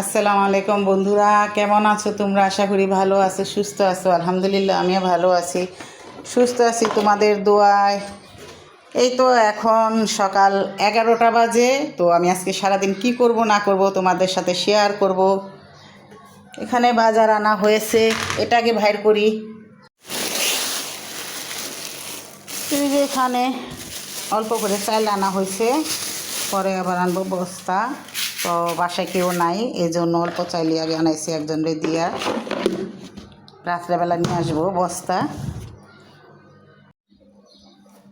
আসসালামু আলাইকুম বন্ধুরা, কেমন আছো তোমরা? আশা করি ভালো আছো, সুস্থ আছো, আলহামদুলিল্লাহ, আমিও ভালো আছি। সুস্থ আছি তোমাদের দোয়ায়। এই তো এখন সকাল এগারোটা বাজে, তো আমি আজকে সারাদিন কি করব, না করব তোমাদের সাথে শেয়ার করব। এখানে বাজার আনা হয়েছে এটাকে ভাইর করি। এই যে এখানে অল্প করে চাল আনা হয়েছে, পরে আবার আনব বস্তা। তো বাসায় কেউ নাই, এই জন্য অল্প চাইলে আগে আনাইছি একজন দিয়া রাত্রেবেলা নিয়ে আসব বস্তা।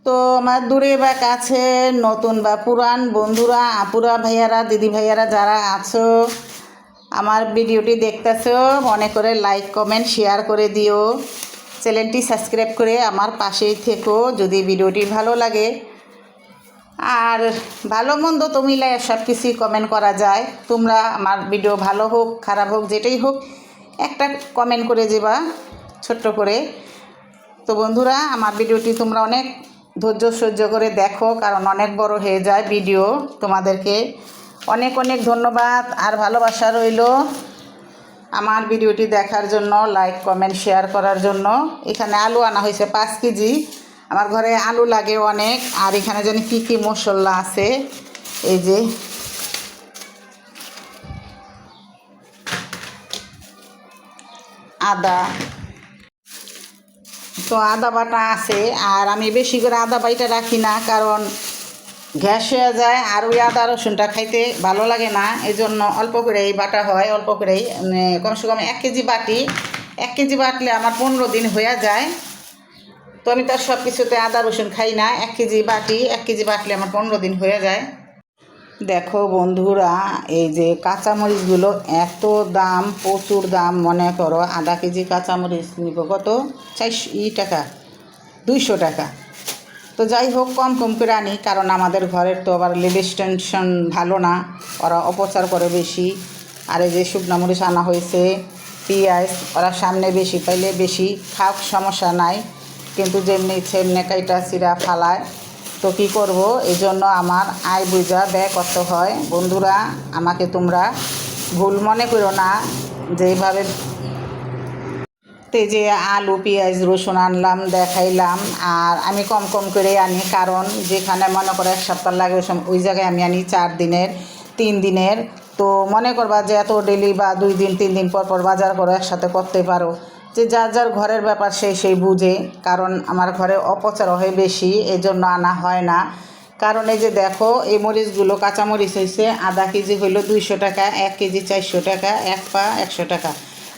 তো আমার দূরে বা কাছে নতুন বা পুরান বন্ধুরা, আপুরা ভাইয়ারা, দিদি ভাইয়ারা যারা আছো, আমার ভিডিওটি দেখতেছো, মনে করে লাইক কমেন্ট শেয়ার করে দিও। চ্যানেলটি সাবস্ক্রাইব করে আমার পাশেই থেকো, যদি ভিডিওটি ভালো লাগে। আর ভালো মন্দ তো সব কিছুই কমেন্ট করা যায়। তোমরা আমার ভিডিও ভালো হোক, খারাপ হোক, যেটাই হোক, একটা কমেন্ট করে যাবা ছোট্ট করে। তো বন্ধুরা, আমার ভিডিওটি তোমরা অনেক ধৈর্য সহ্য করে দেখো, কারণ অনেক বড় হয়ে যায় ভিডিও তোমাদেরকে অনেক অনেক ধন্যবাদ আর ভালোবাসা রইল আমার ভিডিওটি দেখার জন্য লাইক কমেন্ট শেয়ার করার জন্য। এখানে আলু আনা হয়েছে পাঁচ কেজি। আমার ঘরে আলু লাগে অনেক, আর এখানে জানি কী কী মশলা আছে। এই যে, আদা। তো আদা বাটা আছে, আর আমি বেশি করে আদা বাইটা রাখি না, কারণ গ্যাস হয়ে যায়, আর ওই আদা রসুনটা খাইতে ভালো লাগে না। এই জন্য অল্প করেই বাটা হয়, অল্প করেই মানে কমসে কম এক কেজি বাটি। এক কেজি বাটলে আমার পনেরো দিন হয়ে যায়। তো আমি তার সব কিছুতে আদা, রসুন খাই না। এক কেজি বাটি, এক কেজি বাটলে আমার পনেরো দিন হয়ে যায়। দেখো বন্ধুরা, এই যে কাঁচামরিচগুলো এত দাম, প্রচুর দাম, মনে করো, আধা কেজি কাঁচামরিচ নিব কত? চারশো ই টাকা, দুইশো টাকা। তো যাই হোক, কম কম করে আনি, কারণ আমাদের ঘরের তো আবার লেডিস টেনশন ভালো না, ওরা অপচার করে বেশি। আর এই যে শুকনো মরিচ আনা হয়েছে, পেঁয়াজ, ওরা সামনে বেশি পাইলে বেশি খাওক সমস্যা নাই। কিন্তু যেমনি সেমনি কাইটা চিরা ফালায়, তো কী করব? এই জন্য আমার আয় বুঝা ব্যয় করতে হয়। বন্ধুরা, আমাকে তোমরা ভুল মনে করো না যে এইভাবে তো যে আলু, পেঁয়াজ, রসুন আনলাম, দেখাইলাম, আর আমি কম কম করে আনি, কারণ যেখানে মনে করো এক সপ্তাহ লাগে, ওই জায়গায় আমি আনি চার দিনের, তিন দিনের। তো মনে করবা যে এত ডেলি বা দুই দিন, তিন দিন পর পর বাজার করো, একসাথে করতে পারো। যে যার যার ঘরের ব্যাপার সেই সেই বুঝে, কারণ আমার ঘরে অপচার হয় বেশি এই জন্য আনা হয় না। কারণ এই যে দেখো, এই মরিচগুলো কাঁচামরিচ হয়েছে আধা কেজি হইল দুইশো টাকা, এক কেজি চারশো টাকা, এক পা একশো টাকা।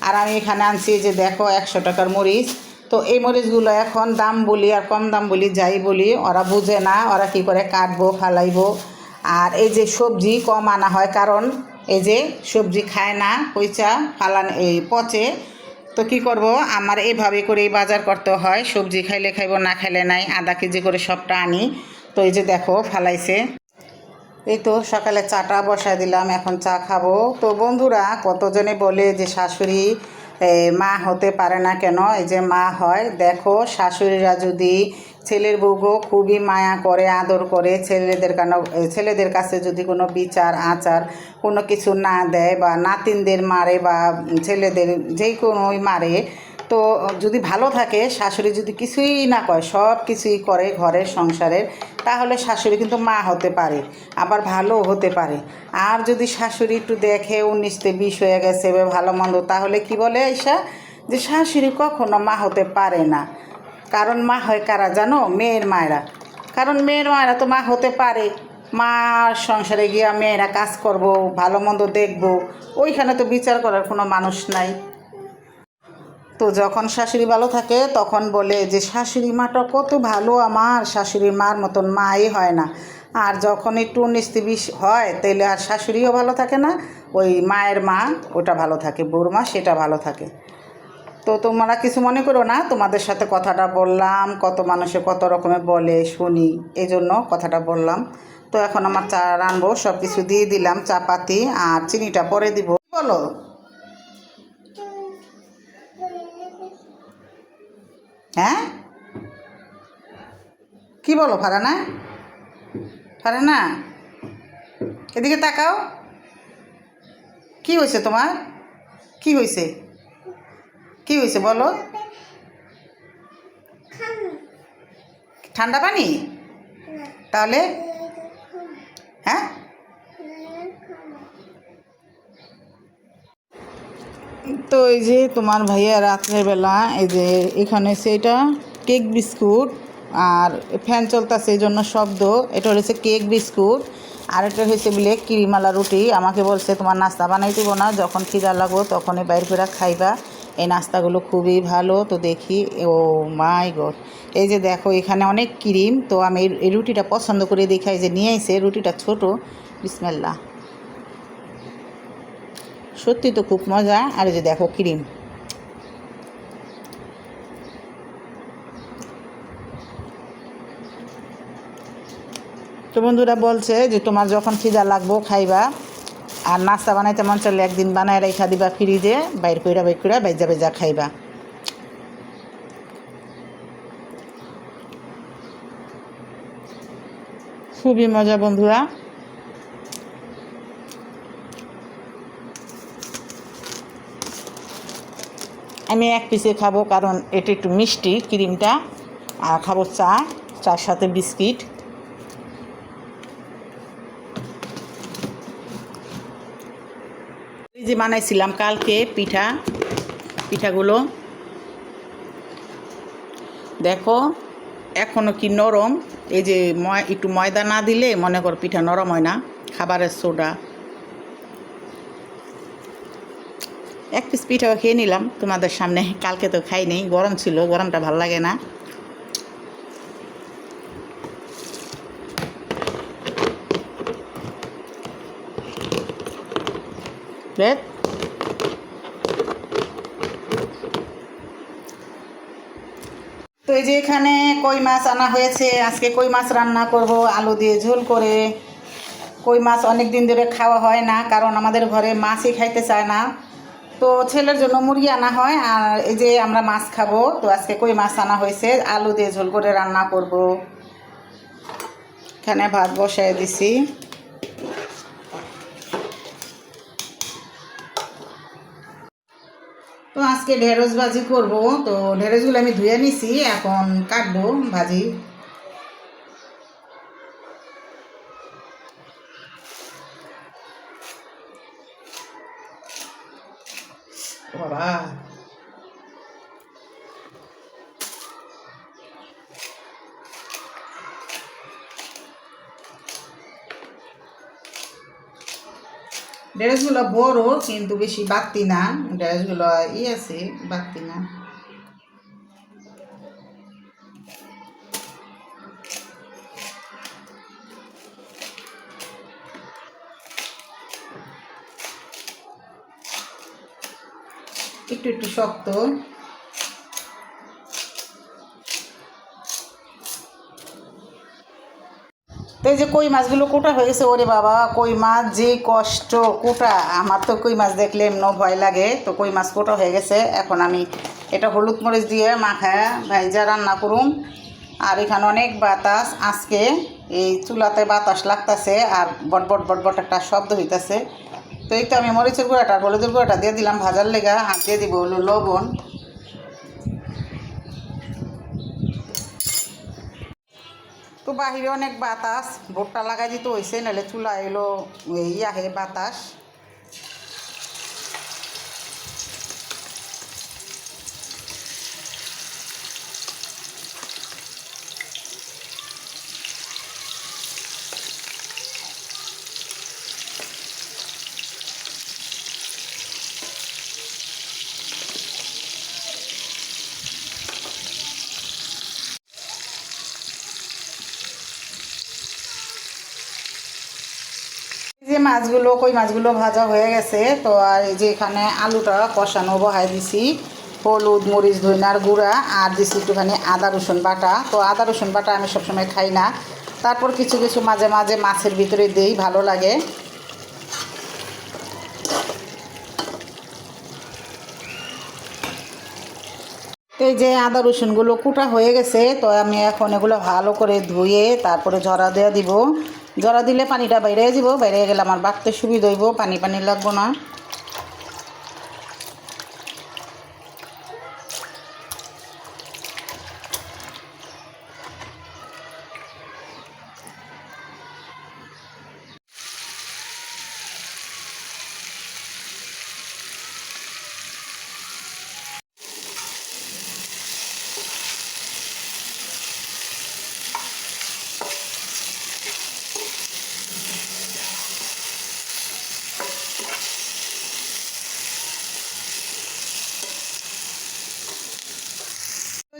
আর আমি এখানে আনছি যে দেখো একশো টাকার মরিচ। তো এই মরিচগুলো এখন দাম বলি আর কম দাম বলি যাই বলি, ওরা বুঝে না, ওরা কি করে কাটবো, ফালাইবো। আর এই যে সবজি কম আনা হয়, কারণ এই যে সবজি খায় না, পয়সা ফালান, এই পচে। তো কি করব? আমার এইভাবে করেই বাজার করতে হয়। সবজি খাইলে খাইব, না খাইলে নাই। আধা কেজি করে সবটা আনি। তো এই যে দেখো, ফালাইছে। এই তো সকালে চাটা বসায় দিলাম, এখন চা খাব। তো বন্ধুরা, কতজনে বলে যে শাশুড়ি মা হতে পারে না কেন? এই যে মা হয়। দেখো, শাশুড়িরা যদি ছেলের বউগো খুবই মায়া করে, আদর করে ছেলেদের কেন, ছেলেদের কাছে যদি কোনো বিচার, আচার কোনো কিছু না দেয় বা নাতিনদের মারে বা ছেলেদের যেই কোনোই মারে, তো যদি ভালো থাকে, শাশুড়ি যদি কিছুই না কয় সব কিছুই করে ঘরের সংসারের, তাহলে শাশুড়ি কিন্তু মা হতে পারে, আবার ভালো হতে পারে। আর যদি শাশুড়ি একটু দেখে উনিশতে বিষ হয়ে গেছে ভালো মন্দ, তাহলে কি বলে ঈশা যে শাশুড়ি কখনো মা হতে পারে না। কারণ মা হয় কারা জানো? মেয়ের মায়েরা। কারণ মেয়ের মায়েরা তো মা হতে পারে। মা সংসারে গিয়া মেয়েরা কাজ করব, ভালো মন্দ দেখব, ওইখানে তো বিচার করার কোনো মানুষ নাই। তো যখন শাশুড়ি ভালো থাকে, তখন বলে যে, শাশুড়ি মাটা কত ভালো আমার। শাশুড়ি মার মতন মাই হয় না। আর যখন একটু উনিশ বিষ হয়, তাইলে আর শাশুড়িও ভালো থাকে না। ওই মায়ের মা, ওটা ভালো থাকে। বউর মা, সেটা ভালো থাকে। তো তোমরা কিছু মনে করো না? তোমাদের সাথে কথাটা বললাম, কত মানুষে কত রকমের বলে শুনি এই জন্য কথাটা বললাম। তো এখন আমার চা রানবো সব কিছু দিয়ে দিলাম চা পাতি আর চিনিটা পরে দিব। বলো? হ্যাঁ? কি বলো, ফারানা? ফারানা? এদিকে তাকাও। কি হয়েছে তোমার? কি হয়েছে? কি হয়েছে বলো? ঠান্ডা পানি? তাহলে? হ্যাঁ? তো এই যে তোমার ভাইয়া রাত্রেবেলা এই যে এখানে সেটা কেক বিস্কুট আর ফ্যান চলতেছে, এই জন্য শব্দ। এটা হচ্ছে কেক বিস্কুট আর এটা হয়েছে বলে কিরিমালা রুটি। আমাকে বলছে, তোমার নাস্তা বানাই দিব না, যখন খিদা লাগবো তখনই বাইর করে খাইবা। এই নাস্তাগুলো খুবই ভালো, তো দেখি, ও মাই গড। এই যে দেখো, এখানে অনেক ক্রিম, তো আমি এই- রুটিটা পছন্দ করে দেখাই যে নিয়ে আইছে, রুটিটা ছোট। বিসমেল্লা সত্যি তো খুব মজা, আর যে দেখো ক্রিম। তো বন্ধুরা বলছে যে, তোমার যখন খিদা লাগবো, খাইবা। আর নাস্তা বানাইতে মন চলে একদিন বানায় রেখা দিবা ফ্রিজে, বাইর কইরা বাইর কইরা বাইজা বাইজা খাইবা। খুবই মজা বন্ধুরা। আমি এক পিসে খাব কারণ এটা একটু মিষ্টি, ক্রিমটা। আর খাব চা, চার সাথে বিস্কিট এই যে বানাইছিলাম কালকে পিঠা, পিঠাগুলো। দেখো এখনও কি নরম? এই যে ময়, একটু ময়দা না দিলে মনে কর পিঠা নরম হয় না, খাবারের সোডা। এক পিস পিঠাও খেয়ে নিলাম, তোমাদের সামনে। কালকে তো খাই নেই, গরম ছিল, গরমটা ভালো লাগে না। Red? তো এই যে এখানে কই মাছ আনা হয়েছে, আজকে কই মাছ রান্না করব, আলু দিয়ে ঝোল করে। কই মাছ অনেক দিন ধরে খাওয়া হয় না, কারণ আমাদের ঘরে মাছই খাইতে চায় না। তো ছেলের জন্য মুরগি আনা হয়, আর এই যে আমরা মাছ খাব, তো আজকে কই মাছ আনা হয়েছে, আলু দিয়ে ঝোল করে রান্না করব। এখানে ভাত বসায় দিছি। আজকে ঢেঁড়স ভাজি করব। তো ঢেঁড়সগুলো আমি ধুয়ে নিছি এখন কাটবো ভাজি। বাবা। ঢেঁড়সগুলো বড় কিন্তু বেশি বাড়তি না। ড্রেসগুলো ই আছে বাড়তি না। একটু একটু শক্ত। তো এই যে কই মাছগুলো কোটা হয়ে গেছে? ওরে বাবা, কই মাছ যে কষ্ট, কোটা। আমার তো কই মাছ দেখলে এমন ভয় লাগে। তো কই মাছ কোটা হয়ে গেছে? এখন আমি এটা হলুদ মরিচ দিয়ে মাখায় ভাইজা রান্না করুম। আর এখানে অনেক বাতাস। আজকে এই চুলাতে বাতাস লাগতেছে আর বটবট বটবট একটা শব্দ হইতাছে। তো এই তো আমি মরিচের গুঁড়াটা হলুদের গুঁড়াটা দিয়ে দিলাম ভাজার লেগা। আর দিয়ে দিব হলো লবণ। তো বাহিরে অনেক বাতাস ভোটটা লাগাই দিতে হয়েছে নাহলে চুলা এলো এই আহে বাতাস। যে মাছগুলো, কই মাছগুলো ভাজা হয়ে গেছে, তো আর এই যে এখানে আলুটা কষানো বহাই দিছি। হলুদ, মরিচ, ধইনার গুঁড়া, আর দিছি একটুখানি আদা, রসুন বাটা। তো আদা, রসুন বাটা আমি সবসময় খাই না। তারপর কিছু কিছু মাঝে মাঝে মাছের ভিতরে দিই, ভালো লাগে। এই যে আদা, রসুনগুলো কুটা হয়ে গেছে, তো আমি এখন এগুলো ভালো করে ধুয়ে তারপরে ঝরা দেওয়া দিব। জরা দিলে পানিটা বাইরে যাব, বাইরে গেলে আমার বাড়তে সুবিধা হইব পানি পানি লাগবো না।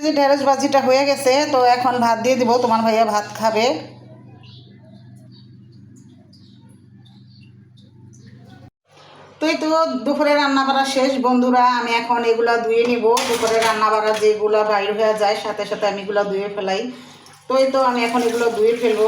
যে ঢেঁড়স ভাজিটা হয়ে গেছে, তো এখন ভাত দিয়ে দিব, তোমার ভাইয়া ভাত খাবে। তো এই তো দুপুরে শেষ। বন্ধুরা, আমি এখন এগুলা ধুয়ে নিব। দুপুরে রান্না বাড়া যেগুলা বাইর হয়ে যায়, সাথে সাথে আমি এগুলো ধুয়ে ফেলাই। তো এই তো আমি এখন এগুলো ধুয়ে ফেলব।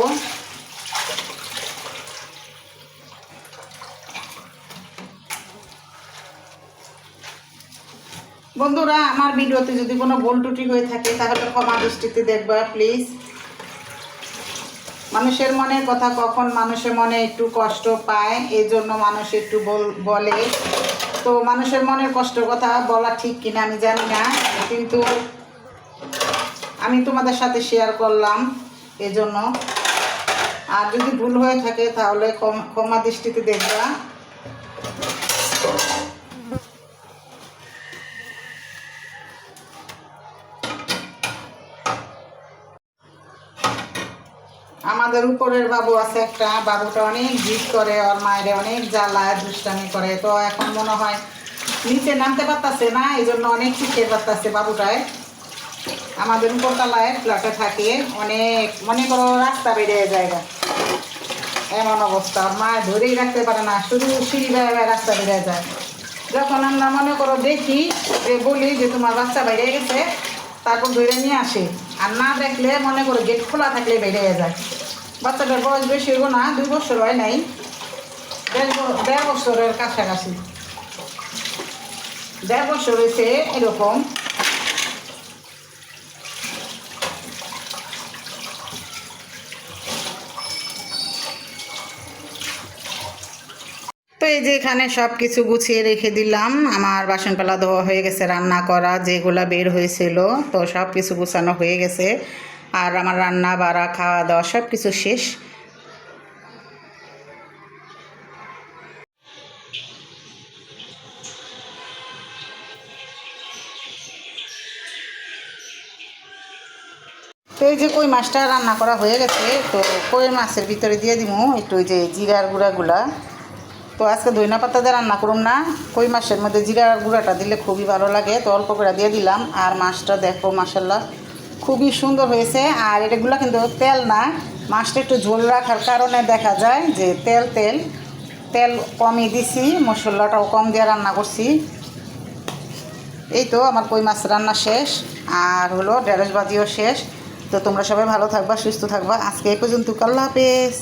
বন্ধুরা, আমার ভিডিওতে যদি কোনো ভুল ত্রুটি হয়ে থাকে, তাহলে ক্ষমা দৃষ্টিতে দেখবা প্লিজ মানুষের মনের কথা কখন মানুষের মনে একটু কষ্ট পায় এই জন্য মানুষ একটু বল- তো মানুষের মনের কষ্ট কথা বলা ঠিক কিনা আমি জানি না, কিন্তু আমি তোমাদের সাথে শেয়ার করলাম এই জন্য আর যদি ভুল হয়ে থাকে, তাহলে ক্ষমা দৃষ্টিতে দেখবা। আমাদের উপরের বাবু আছে একটা, বাবুটা অনেক জিদ করে, ওর মায়ের অনেক জ্বালায়, দুষ্টামি করে। তো এখন মনে হয় নিচে নামতে পারতাছে না এই জন্য অনেক শিখতে পারতাছে বাবুটায়। আমাদের উপরতলায় ফ্ল্যাটে থাকে, অনেক, মনে করো রাস্তা বেরিয়ে জায়গা এমন অবস্থা মা ধরেই রাখতে পারে না, শুধু সিঁড়ি বেড়ে বেড়ে রাস্তা বেরিয়ে যায়। যখন আমরা মনে করো দেখি, যে বলি যে তোমার বাচ্চা বাইরে গেছে, তারপর ধরে নিয়ে আসে। আর না দেখলে মনে করো গেট খোলা থাকলে বেরিয়ে যায়। বাচ্চাটার বয়স বেশি হইব না, দুই বছর হয় নাই। দেড় বছরের কাছাকাছি। দেড় বছর হয়েছে এরকম। তো এই যে এখানে সব কিছু গুছিয়ে রেখে দিলাম। আমার বাসনপালা ধোয়া হয়ে গেছে, রান্না করা যেগুলা বের হয়েছিল, তো সব কিছু গুছানো হয়ে গেছে। আর আমার রান্না, বাড়া, খাওয়া দাওয়া সব কিছু শেষ। তো এই যে কই মাছটা রান্না করা হয়ে গেছে, তো কই মাছের ভিতরে দিয়ে দিব একটু ওই যে জিরার গুঁড়াগুলা। তো আজকে ধইনা পাতা দিয়ে রান্না করুন না, কই মাছের মধ্যে জিরার গুঁড়াটা দিলে খুবই ভালো লাগে। তো অল্প করে দিয়ে দিলাম, আর মাছটা দেখো মাসাল্লাহ খুবই সুন্দর হয়েছে, আর এটাগুলো কিন্তু তেল না। মাছটা একটু ঝোল রাখার কারণে দেখা যায় যে তেল তেল তেল কমই দিছি, মশলাটাও কম দিয়ে রান্না করছি। এই তো আমার কই মাছ রান্না শেষ, আর হলো ঢেঁড়স বাজিও শেষ। তো তোমরা সবাই ভালো থাকবা, সুস্থ থাকবা। আজকে এই পর্যন্ত, আল্লাহ হাফেজ।